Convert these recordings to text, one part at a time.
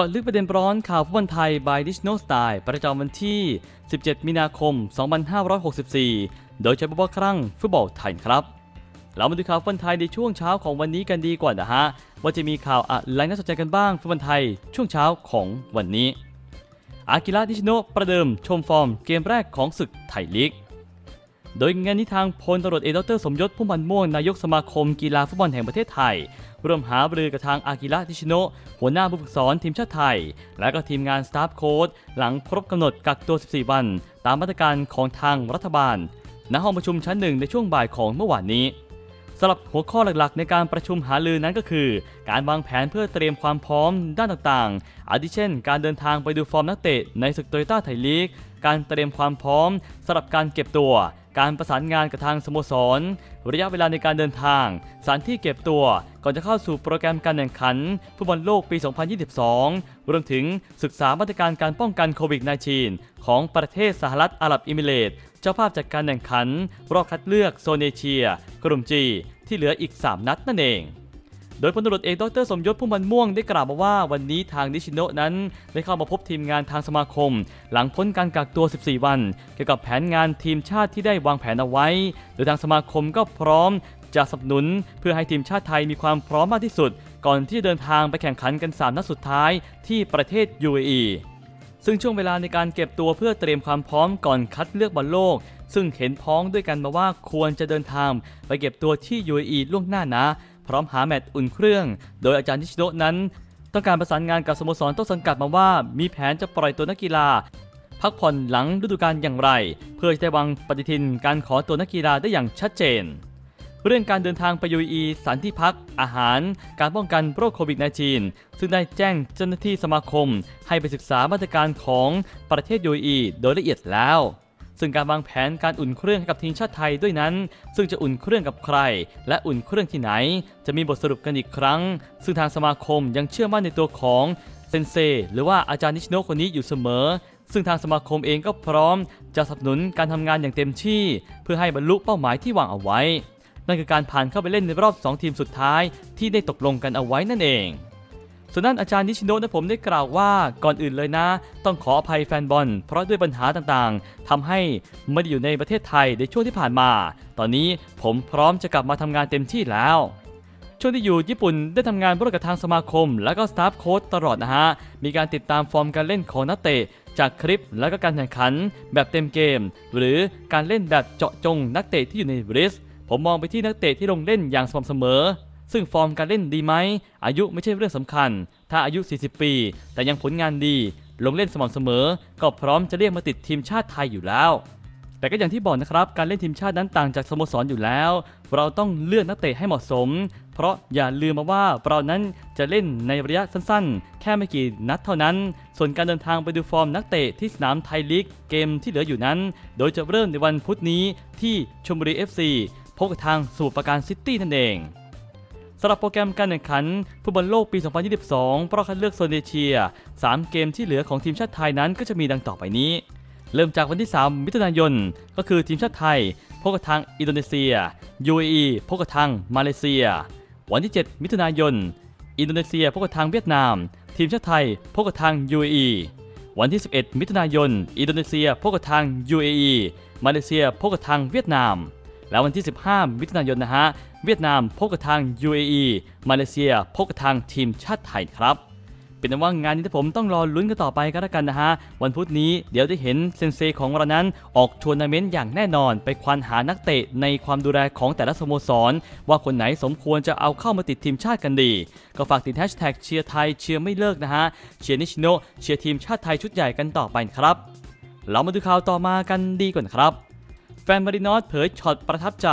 าะลึกประเด็นร้อนข่าวฟุตบอลไทย by d i s n o Style ประจำวันที่ 17 มีนาคม 2564 โดยใช้บว่าครั้งฟุตบอลไทยครับ เรามาดูข่าวฟุตบอลไทยในช่วงเช้าของวันนี้กันดีกว่านะฮะ ว่าจะมีข่าวอะไรน่าสนใจกันบ้างฟุตบอลไทยช่วงเช้าของวันนี้ อากิระนิชิโนประเดิมชมฟอร์มเกมแรกของศึกไทยลีก โดยงานนี้ทางพลตำรวจเอกดรสมยศพุ่มพันธ์ม่วงนายกสมาคมกีฬาฟุตบอลแห่งประเทศไทย ร่วมหาบรือกับทางอากิระนิชิโนะหัวหน้าผู้ฝึกสอนทีมชาติไทย และก็ทีมงานสตาฟโค้ชหลังครบกำหนดกักตัว 14 วัน ตามมาตรการของทางรัฐบาล ณห้องประชุมชั้นหนึ่งในช่วงบ่ายของเมื่อวานนี้สำหรับหัวข้อหลักๆ ในการประชุมหารือนั้นก็คือ การวางแผนเพื่อเตรียมความพร้อมด้านต่างๆ อาทิเช่น การเดินทางไปดูฟอร์มนักเตะในศึกโตโยต้าไทยลีก การเตรียมความพร้อมสำหรับการเก็บตัว การประสานงานกับทางสโมสร ระยะเวลาในการเดินทาง สถานที่เก็บตัว ก่อนจะเข้าสู่โปรแกรมการแข่งขันฟุตบอลโลกปี 2022 รวมถึงศึกษามาตรการการป้องกันโควิด -19 ของประเทศสหรัฐอาหรับเอมิเรตเจ้าภาพจัดการแข่งขัน รอบคัดเลือกโซนเอเชีย กลุ่มจีที่เหลืออีก 3 นัดนั่นเอง โดยพลตำรวจเอกดรสมยศพุ่มพันม่วงได้กล่าวมาว่าวันนี้ทางนิชิโนะนั้น ได้เข้ามาพบทีมงานทางสมาคม หลังพ้นการกักตัว 14 วัน เกี่ยวกับแผนงานทีมชาติที่ได้วางแผนเอาไว้ โดยทางสมาคมก็พร้อมจะสนับสนุนเพื่อให้ทีมชาติไทยมีความพร้อมมากที่สุด ก่อนที่จะเดินทางไปแข่งขันกัน 3 นัดสุดท้ายที่ประเทศ UAE ซึ่งช่วงเวลาในการเก็บตัวเพื่อเตรียมความพร้อมก่อนคัดเลือกบอลโลก ซึ่งเห็นพ้องด้วยกันมาว่าควรจะเดินทางไปเก็บตัวที่ UAE ล่วงหน้านะ พร้อมหาแมตช์อุ่นเครื่อง โดยอาจารย์นิชิโนะนั้น ต้องการประสานงานกับสโมสรต้นสังกัดมาว่า มีแผนจะปล่อยตัวนักกีฬา พักผ่อนหลังฤดูกาลอย่างไร เพื่อจะได้วางปฏิทินการขอตัวนักกีฬาได้อย่างชัดเจน เรื่องการเดินทางไป UAE สถานที่พัก อาหาร การป้องกันโรคโควิด -19 ซึ่งได้แจ้งเจ้าหน้าที่สมาคม ให้ไปศึกษามาตรการของประเทศ UAE โดยละเอียดแล้ว ซึ่งการวางแผนการอุ่นเครื่องกับทีมชาติไทยด้วยนั้น ซึ่งจะอุ่นเครื่องกับใคร และอุ่นเครื่องที่ไหน จะมีบทสรุปกันอีกครั้ง ซึ่งทางสมาคมยังเชื่อมั่นในตัวของเซนเซหรือว่าอาจารย์นิชโนคนนี้อยู่เสมอ ซึ่งทางสมาคมเองก็พร้อม จะสนับสนุนการทำงานอย่างเต็มที่ เพื่อให้บรรลุเป้าหมายที่วางเอาไว้ นั่นคือการผ่านเข้าไปเล่นในรอบ 2 ทีมสุดท้าย ที่ได้ตกลงกันเอาไว้นั่นเอง ส่วนด้นอาจารย์นิชิโนะนะผมได้กล่าวว่าก่อนอื่นเลยนะ ต้องขออภัยแฟนบอล เพราะด้วยปัญหาต่างๆทำให้ไม่ได้อยู่ในประเทศไทยในช่วงที่ผ่านมา ตอนนี้ผมพร้อมจะกลับมาทำงานเต็มที่แล้วช่วงที่อยู่ญี่ปุ่นได้ทำงานร่วมกับทางสมาคม และก็สตาฟโค้ชตลอดนะฮะ มีการติดตามฟอร์มการเล่นของนักเตะ จากคลิปและก็การแข่งขัน แบบเต็มเกม หรือการเล่นแบบเจาะจงนักเตะที่อยู่ในบริส ผมมองไปที่นักเตะที่ลงเล่นอย่างสม่ำเสมอ ซึ่งฟอร์มการเล่นดีไหม อายุไม่ใช่เรื่องสำคัญ ถ้าอายุ 40 ปี แต่ยังผลงานดี ลงเล่นสม่ำเสมอ ก็พร้อมจะเรียกมาติดทีมชาติไทยอยู่แล้ว แต่ก็อย่างที่บอกนะครับ การเล่นทีมชาตินั้นต่างจากสโมสรอยู่แล้ว เราต้องเลือกนักเตะให้เหมาะสม เพราะอย่าลืมมาว่าเรานั้นจะเล่นในระยะสั้นๆ แค่ไม่กี่นัดเท่านั้น ส่วนการเดินทางไปดูฟอร์มนักเตะที่สนามไทยลีกเกมที่เหลืออยู่นั้น โดยจะเริ่มในวันพุธนี้ที่ชลบุรี FC พบกับทางสมุทรปราการซิตี้นั่นเอง สำหรับโปรแกรมการแข่งขันฟุตบอลโลกปี 2022ราะคัดเลือกโซนเอเชีย 3 เกมที่เหลือของทีมชาติไทยนั้นก็จะมีดังต่อไปนี้ เริ่มจากวันที่ 3 มิถุนายน ก็คือทีมชาติไทยพบกับทางอินโดนีเซีย UAE พบกับทางมาเลเซีย วันที่ 7 มิถุนายน อินโดนีเซียพบกับทางเวียดนาม ทีมชาติไทยพบกับทาง UAE วันที่ 11 มิถุนายน อินโดนีเซียพบกับทาง UAE มาเลเซียพบกับทางเวียดนาม แล้ววันที่ 15 มิถุนายนนะฮะเวียดนามพบกับทาง UAE มาเลเซียพบกับทางทีมชาติไทยครับเป็นว่างานนี้ที่ผมต้องรอลุ้นกันต่อไปก็แล้วกันนะฮะ วันพุธนี้เดี๋ยวได้เห็นเซนเซของเรานั้นออกทัวร์นาเมนต์อย่างแน่นอน ไปควานหานักเตะในความดูแลของแต่ละสโมสร ว่าคนไหนสมควรจะเอาเข้ามาติดทีมชาติกันดี ก็ฝากติดแฮชแท็กเชียร์ไทยเชียร์ไม่เลิกนะฮะ เชียร์นิชโนเชียร์ทีมชาติไทยชุดใหญ่กันต่อไปครับ เรามาดูข่าวต่อมากันดีก่อนครับ ฟนมารินอสเผยช็อตประทับใจ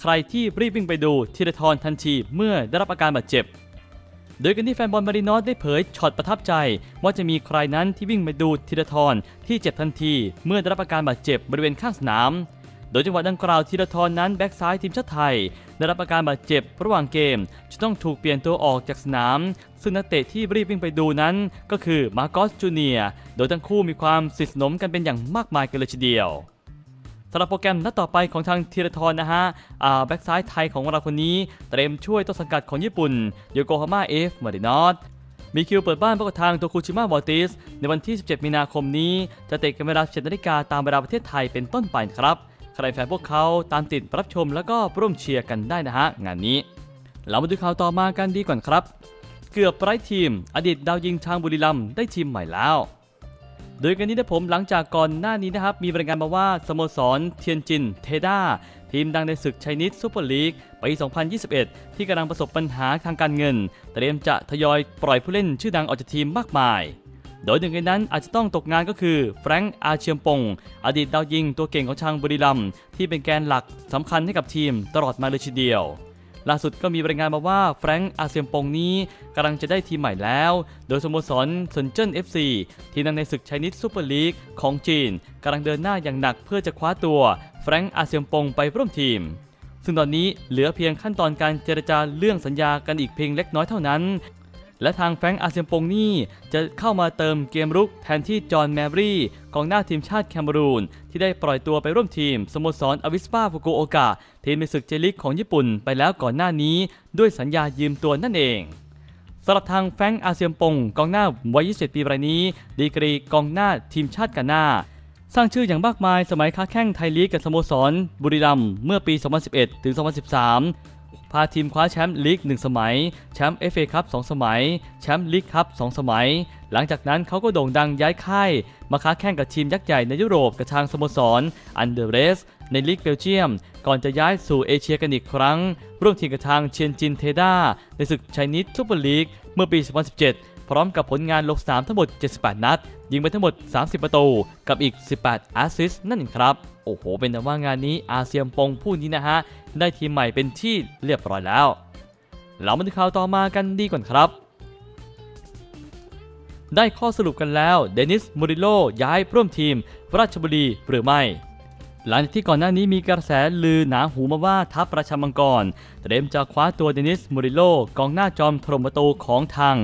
ใครที่รีบวิ่งไปดูธีรทรทันทีเมื่อได้รับอาการบาดเจ็บ โดยกันที่แฟนบอลมารินอสได้เผยช็อตประทับใจ ว่าจะมีใครนั้นที่วิ่งไปดูธีรทรที่เจ็บทันที เมื่อได้รับอาการบาดเจ็บบริเวณข้างสนาม โดยจังหวะดังกล่าวธีรทรนั้นแบ็กซ้ายทีมชาติไทย ได้รับอาการบาดเจ็บระหว่างเกม จะต้องถูกเปลี่ยนตัวออกจากสนาม ซึ่งนักเตะที่รีบวิ่งไปดูนั้น ก็คือมาร์กสจูเนียโดยทั้งคู่มีความสิทสนมกันเป็นอย่างมากมายกันเลยทีเดียวำหรับโปรแกรมนัดต่อไปของทางธีรทรนะฮะแบ็กซ้ายไทยของเราคนนี้เตรียมช่วยต้นสังกัดของญี่ปุ่นโยโกฮาม่าเอฟมารินอสมีคิวเปิดบ้านพบกับทางโตคุชิมะวอติส ในวันที่ 17 มีนาคมนี้ จะเตะกันเวลา7นาฬิกาตามเวลาประเทศไทยเป็นต้นไปครับ ใครแฟนพวกเขาตามติดรับชมแล้วก็ร่วมเชียร์กันได้นะฮะ งานนี้ เรามาดูข่าวต่อมากันดีก่อนครับ เกือบไร้ทีม อดีตดาวยิงทางบุรีรัมย์ได้ทีมใหม่แล้ว โดยกันนี้นะผมหลังจากก่อนหน้านี้นะครับ มีรายงานมาว่าสโมสรเทียนจินเทด้าทีมดังในศึกไชนีสซูเปอร์ลีกปี 2021 ที่กำลังประสบปัญหาทางการเงิน เตรียมจะทยอยปล่อยผู้เล่นชื่อดังออกจากทีมมากมาย โดยหนึ่งในนั้นอาจจะต้องตกงานก็คือแฟรงค์อาเชียมปง อดีตดาวยิงตัวเก่งของทางบุรีรัมที่เป็นแกนหลักสำคัญให้กับทีมตลอดมาเลยทีเดียว ล่าสุดก็มีรายงานมาว่าแฟรงค์อาเซียมปงนี้กำลังจะได้ทีมใหม่แล้ว โดยสโมสรเซนเจิ้น FC ที่นั่งในศึกไชนีสซูเปอร์ลีกของจีนกำลังเดินหน้าอย่างหนักเพื่อจะคว้าตัวแฟรงค์อาเซียมปงไปร่วมทีมซึ่งตอนนี้เหลือเพียงขั้นตอนการเจรจาเรื่องสัญญากันอีกเพียงเล็กน้อยเท่านั้น และทางแฟรงค์อาเซียมปงนี่จะเข้ามาเติมเกมรุกแทนที่จอห์นแมรี่กองหน้าทีมชาติแคเมรูน ที่ได้ปล่อยตัวไปร่วมทีมสโมสรอวิสปาฟุกุโอกะทีมในศึกเจลิกของญี่ปุ่นไปแล้วก่อนหน้านี้ ด้วยสัญญายืมตัวนั่นเองสำหรับทางแฟรงค์อาเซียมปงกองหน้าวัย 27 ปีรายนี้ ดีกรีกองหน้าทีมชาติกาหน้าสร้างชื่ออย่างมากมายสมัยค้าแข้งไทยลีกกับสโมสรบุรีรัมย์เมื่อปี 2011 ถึง 2013 พาทีมคว้าแชมป์ลีก 1 สมัย แชมป์เอฟเอคัพ2สมัย แชมป์ลีกคัพ2สมัย หลังจากนั้นเขาก็โด่งดังย้ายค่าย มาค้าแข่งกับทีมยักษ์ใหญ่ในยุโรปกับทางสโมสรอันเดอร์เรส ในลีกเบลเยียม ก่อนจะย้ายสู่เอเชียกันอีกครั้ง ร่วมทีมกับทางเชียนจินเทด้าในศึกไชนีสซูเปอร์ลีกเมื่อปี 2017 พร้อมกับผลงานลงสนามทั้งหมด 78 นัด ยิงไปทั้งหมด 30 ประตู กับอีก 18 แอสซิสต์นั่นเองครับ โอ้โห เป็นแต่ว่างานนี้อาเซียมปงผู้นี้นะฮะ ได้ทีมใหม่เป็นที่เรียบร้อยแล้ว เรามาดูข่าวต่อมากันดีก่อนครับ ได้ข้อสรุปกันแล้ว เดนิสมูริโลย้ายร่วมทีม ราชบุรีหรือไม่ หลังจากที่ก่อนหน้านี้มีกระแสลือหนาหูมาว่าทัพประชามังกร เตรียมจะคว้าตัวเดนิสมูริโลกองหน้าจอมทรมประตูของทาง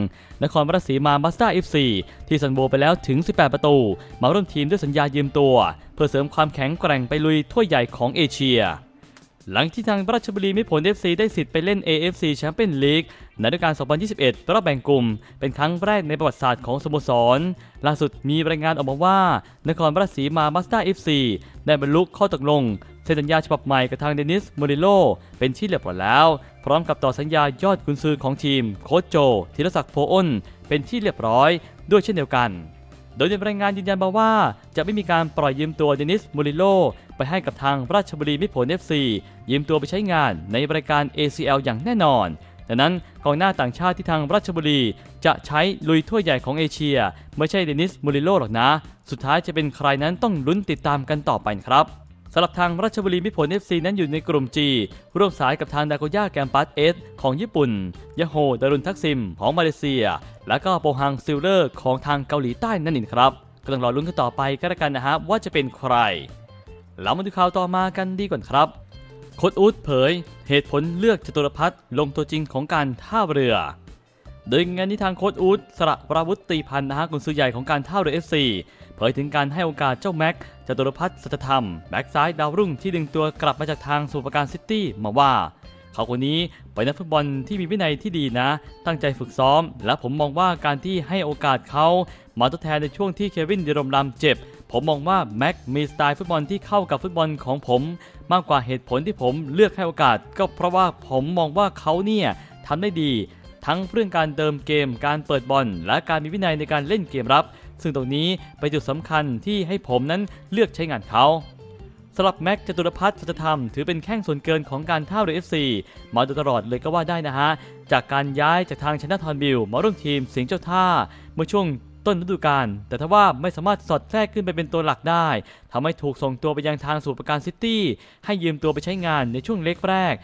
นครราชสีมามาสตาเอฟซีที่สันโบไปแล้วถึง 18 ประตู มาร่วมทีมด้วยสัญญายืมตัว เพื่อเสริมความแข็งแกร่งไปลุยถ้วยใหญ่ของเอเชีย หลังที่ทางราชบุรีมิตรผล FC ได้สิทธิ์ไปเล่น AFC แชมเปี้ยนลีกในฤดูกาล 2021 รอบแบ่งกลุ่ม เป็นครั้งแรกในประวัติศาสตร์ของสโมสร ล่าสุดมีรายงานออกมาว่า นครราชสีมามาสเตอร์ FC ได้บรรลุข้อตกลงเซ็นสัญญาฉบับใหม่กับทางเดนิสโมริโล เป็นที่เรียบร้อยแล้ว พร้อมกับต่อสัญญายอดกุนซือของทีม โค้ชโจธีรศักดิ์โพอ้น เป็นที่เรียบร้อยด้วยเช่นเดียวกัน โดยในรายงานยืนยันมาว่า จะไม่มีการปล่อยยืมตัวเดนิสมูริโลไปให้กับทางราชบุรีมิตรผล FC ยืมตัวไปใช้งานในรายการ ACL อย่างแน่นอนดังนั้นกองหน้าต่างชาติที่ทางราชบุรี จะใช้ลุยถ้วยใหญ่ของเอเชีย ไม่ใช่เดนิสมูริโลหรอกนะ สุดท้ายจะเป็นใครนั้นต้องลุ้นติดตามกันต่อไปครับ สำหรับทางราชบุรีมิตรผล FC นั้นอยู่ในกลุ่ม G ร่วมสายกับทางดาโกย่าแกมปัสเอสของญี่ปุ่น ยาโฮดารุนทักซิมของมาเลเซีย และก็โปฮังซิลเลอร์ของทางเกาหลีใต้นั่นเองครับก็ต้องรอลุ้นกันต่อไปก็แล้วกันนะฮะว่าจะเป็นใครเรามาดูข่าวต่อมากันดีก่อนครับโคดอูดเผย เหตุผลเลือกจตุรพัฒน์ลงตัวจริงของการท่าเรือ โดยงานนี้ทางโคดอูดสระวราวุธตีพันธ์นะฮะกุนซือใหญ่ของการท่าเรือ FC เผ ยถึงการให้โอกาสเจ้าแม็กจตุรพัฒน์สัจธรรมแบ็กซ้ายดาวรุ่งที่ดึงตัวกลับมาจากทางสมุทรปราการซิตี้มาว่า เขาคนนี้เป็นนักฟุตบอลที่มีวินัยที่ดีนะ ตั้งใจฝึกซ้อม และผมมองว่าการที่ให้โอกาสเขามาทดแทนในช่วงที่เควินเดรมลำเจ็บผมมองว่าแม็กมีสไตล์ฟุตบอลที่เข้ากับฟุตบอลของผม มากกว่าเหตุผลที่ผมเลือกให้โอกาส ก็เพราะว่าผมมองว่าเขาเนี่ยทำได้ดี ทั้งเรื่องการเติมเกม การเปิดบอล และการมีวินัยในการเล่นเกมรับ ซึ่งตรงนี้เป็นจุดสำคัญที่ให้ผมนั้นเลือกใช้งานเขาสำหรับแม็กจตุรพัฒน์สัจธรรมถือเป็นแข้งส่วนเกินของการท่าเรือ FC มาโดยตลอดเลยก็ว่าได้นะฮะ จากการย้ายจากทางชนะทอนบิลมาร่วมทีมสิงห์เจ้าท่า เมื่อช่วงต้นฤดูกาลแต่ถ้าว่าไม่สามารถสอดแทรกขึ้นไปเป็นตัวหลักได้ทำให้ถูกส่งตัวไปยังทางสุปราการซิตี้ให้ยืมตัวไปใช้งานในช่วงเล็กแรก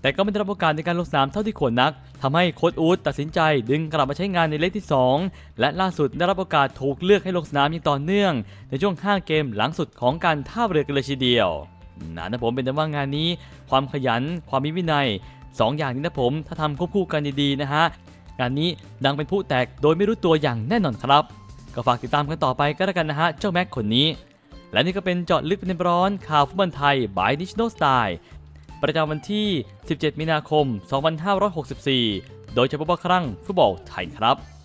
แต่ก็ไม่ได้รับโอกาสในการลงสนามเท่าที่ควรนักทำให้โค้ชอูดตัดสินใจดึงกลับมาใช้งานในเลกที่ 2 และล่าสุดได้รับโอกาสถูกเลือกให้ลงสนามอย่างต่อเนื่อง ในช่วง 5 เกมหลังสุดของการท่าเรือกันเลยทีเดียวนะนะผมเป็นแต่ว่างานนี้ ความขยันความมีวินัย 2 อย่างนี้นะผมถ้าทำควบคู่กันดีๆนะฮะงานนี้ดังเป็นผู้แตกโดยไม่รู้ตัวอย่างแน่นอนครับ ก็ฝากติดตามกันต่อไปก็แล้วกันนะฮะเจ้าแม็กคนนี้ และนี่ก็เป็นเจาะลึกประเด็นร้อนข่าวฟุตบอลไทย by National Style ประจำวันที่ 17 มีนาคม 2564 โดยเฉพาะครั้งฟุตบอลไทยครับ